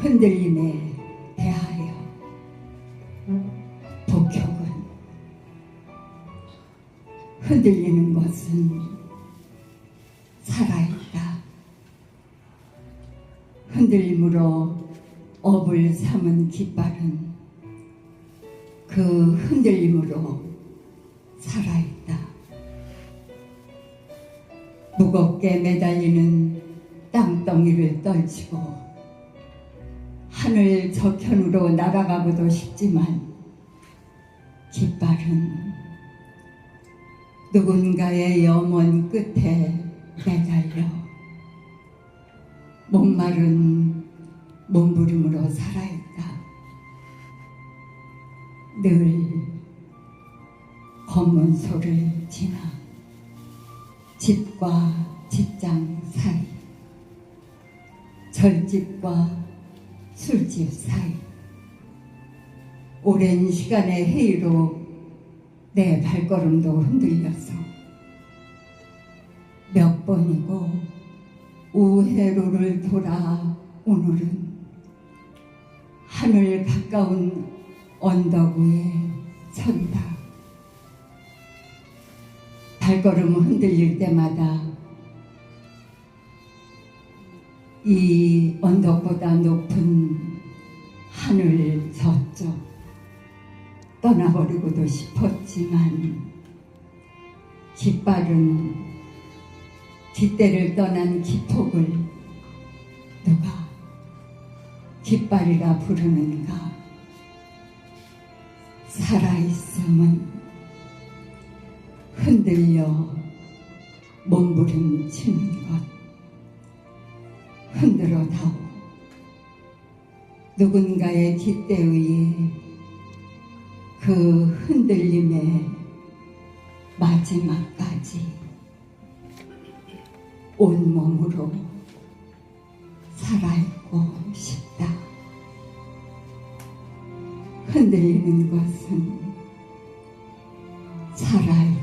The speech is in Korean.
흔들림에 대하여 복혁은 흔들리는 것은 살아있다. 흔들림으로 업을 삼은 깃발은 그 흔들림으로 살아있다. 무겁게 매달리는 땅덩이를 떨치고 하늘 저편으로 날아가고도 싶지만 깃발은 누군가의 염원 끝에 매달려 목마른 몸부림으로 살아있다. 늘 검문소를 지나 집과 직장 사이 절집과 술집 사이 오랜 시간의 회의로 내 발걸음도 흔들려서 몇 번이고 우회로를 돌아 오늘은 하늘 가까운 언덕 위에 선다. 발걸음 흔들릴 때마다 이 언덕보다 높은 하늘 저쪽 떠나버리고도 싶었지만 깃발은 깃대를 떠난 기폭을 누가 깃발이라 부르는가? 살아있음은 흔들려 몸부림치는 것 흔들어 다오. 누군가의 뒷대에 의해 그 흔들림의 마지막까지 온몸으로 살아있고 싶다. 흔들리는 것은 살아있